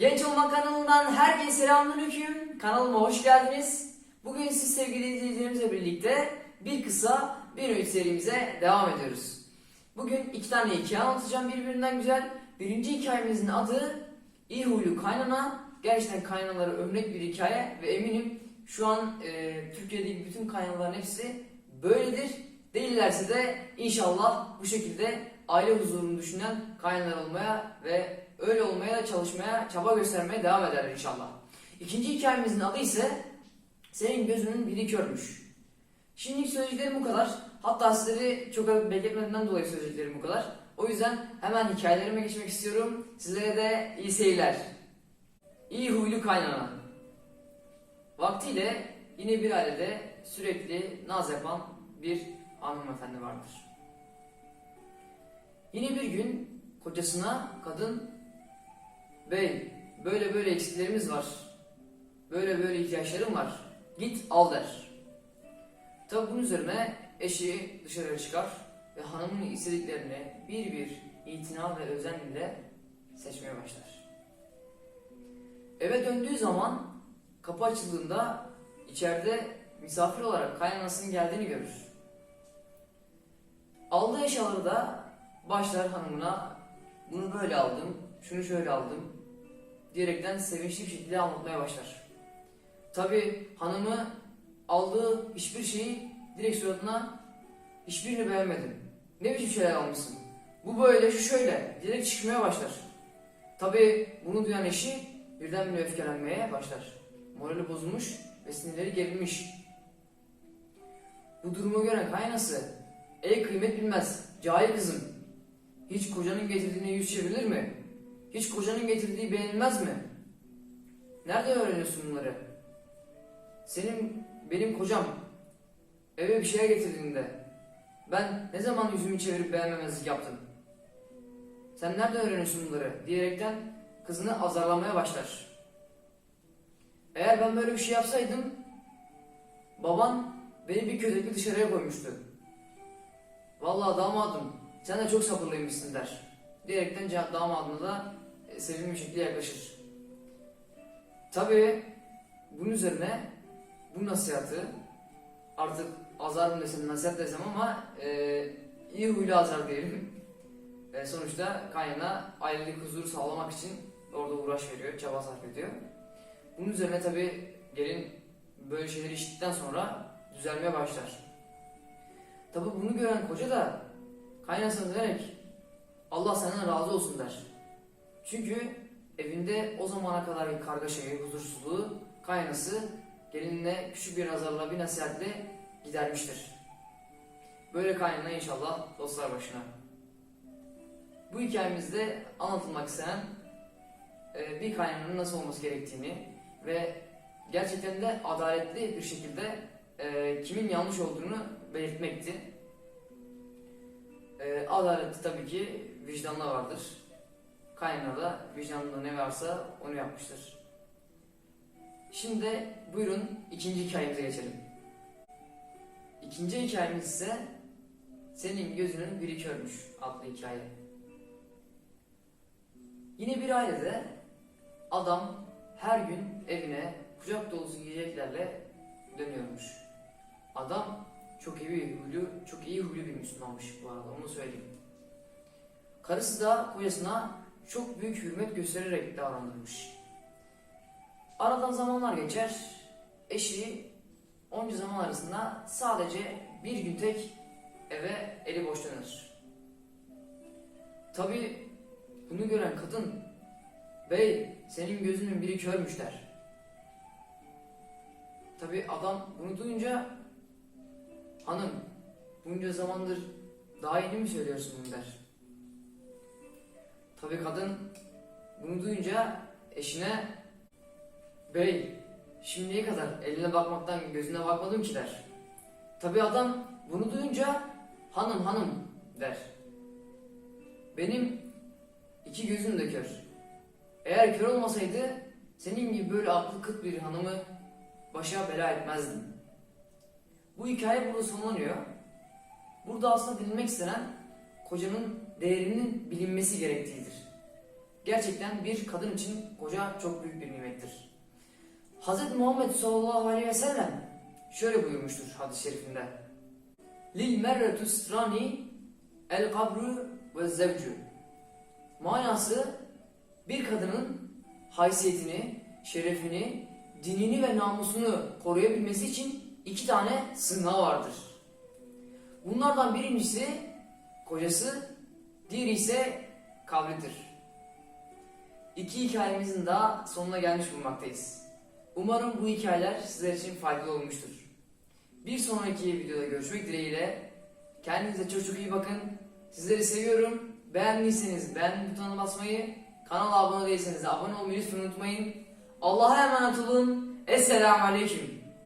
Genç Olmak kanalından herkese selamünaleyküm. Kanalıma hoş geldiniz. Bugün siz sevgili izleyicilerimizle birlikte bir kısa bir öğüt serimize devam ediyoruz. Bugün iki tane hikaye anlatacağım birbirinden güzel. Birinci hikayemizin adı İyi Huylu Kaynana. Gerçekten kaynanalara örnek bir hikaye ve eminim şu an e, Türkiye'deki bütün kaynanaların hepsi böyledir. Değillerse de inşallah bu şekilde aile huzurunu düşünen kaynanalar olmaya ve öyle olmaya da çalışmaya, çaba göstermeye devam ederler inşallah. İkinci hikayemizin adı ise Senin gözünün biri körmüş. Şimdilik söyleyeceklerim bu kadar. Hatta sizleri çok bekletmediğimden dolayı söyleyeceklerim bu kadar. O yüzden hemen hikayelerime geçmek istiyorum. Sizlere de iyi seyirler. İyi huylu kaynana. Vaktiyle yine bir ailede sürekli naz yapan bir hanımefendi vardır. Yine bir gün kocasına kadın Bey böyle böyle eksiklerimiz var. Böyle böyle ihtiyaçlarım var. Git al der. Tabi bunun üzerine eşi dışarıya çıkar ve hanımın istediklerini bir bir itina ve özen ile seçmeye başlar. Eve döndüğü zaman kapı açıldığında içeride misafir olarak kaynanasının geldiğini görür. Aldığı eşyaları da başlar hanımına bunu böyle aldım, şunu şöyle aldım diyerekten sevinçli bir şekilde anlatmaya başlar. Tabi hanımı aldığı hiçbir şeyi direkt suratına hiçbirini beğenmedim. Ne biçim şeyler almışsın? Bu böyle, şu şöyle diyerek çıkmaya başlar. Tabi bunu duyan eşi birdenbire öfkelenmeye başlar. Morali bozulmuş ve sinirleri gerilmiş. Bu durumu gören kaynası, ey kıymet bilmez, cahil kızım, hiç kocanın getirdiğine yüz çevrilir mi? Hiç kocanın getirdiği beğenilmez mi? Nerede öğreniyorsun bunları? Senin, benim kocam eve bir şeye getirdiğinde ben ne zaman yüzümü çevirip beğenmemezlik yaptım? Sen nerede öğreniyorsun bunları? Diyerekten kızını azarlamaya başlar. Eğer ben böyle bir şey yapsaydım baban beni bir kötekli dışarıya koymuştu. Vallahi damadım sen de çok sabırlıymışsın der. Diyerekten damadına da sevimli şekilde yaklaşır. Tabii bunun üzerine bu nasihatı artık azar mı desem nasihat desem ama e, iyi huylu azar diyelim. E, sonuçta kaynana ailelik huzuru sağlamak için orada uğraş veriyor, çaba sarf ediyor. Bunun üzerine tabii gelin böyle şeyleri işittikten sonra düzelmeye başlar. Tabii bunu gören koca da kaynasına dönerek Allah senden razı olsun der. Çünkü evinde o zamana kadar bir kargaşayı, huzursuzluğu kaynası gelinine küçük bir azarla bir nasihatle gidermiştir. Böyle kaynana inşallah dostlar başına. Bu hikayemizde anlatılmak istenen e, bir kaynananın nasıl olması gerektiğini ve gerçekten de adaletli bir şekilde e, kimin yanlış olduğunu belirtmekti. E, adaletli tabii ki vicdanla vardır. Kaynana da vicdanında ne varsa onu yapmıştır. Şimdi buyurun ikinci hikayemize geçelim. İkinci hikayemiz ise Senin Gözünün Biri Körmüş adlı hikaye. Yine bir ailede adam her gün evine kucak dolusu yiyeceklerle dönüyormuş. Adam çok iyi huylu, çok iyi huylu bir Müslümanmış bu arada onu söyleyeyim. Karısı da kocasına çok büyük hürmet göstererek davranırmış. Aradan zamanlar geçer, eşi onca zaman arasında sadece bir gün tek eve eli boş döner. Tabi bunu gören kadın, bey senin gözünün biri körmüş der. Tabi adam bunu duyunca, hanım bunca zamandır daha yeni mi söylüyorsun der. Tabi kadın bunu duyunca eşine Bey şimdiye kadar eline bakmaktan gözüne bakmadım ki der. Tabi adam bunu duyunca hanım hanım der. Benim iki gözüm de kör. Eğer kör olmasaydı senin gibi böyle aklı kıt bir hanımı başa bela etmezdim. Bu hikaye burada sonlanıyor. Burada aslında bilinmek istenen kocanın değerinin bilinmesi gerektiğidir. gerçekten bir kadın için koca çok büyük bir nimettir. Hz. Muhammed sallallahu aleyhi ve sellem şöyle buyurmuştur hadis-i şerifinde. Lil merretu strani el kabru ve zevcu. Manası bir kadının haysiyetini, şerefini, dinini ve namusunu koruyabilmesi için iki tane sığınağı vardır. Bunlardan birincisi kocası, diğeri ise kabridir. İki hikayemizin daha sonuna gelmiş bulunmaktayız. Umarım bu hikayeler sizler için faydalı olmuştur. Bir sonraki videoda görüşmek dileğiyle. Kendinize çok çok iyi bakın. Sizleri seviyorum. Beğendiyseniz beğen butonuna basmayı, kanala abone değilseniz de abone olmayı lütfen unutmayın. Allah'a emanet olun. Esselamu Aleyküm.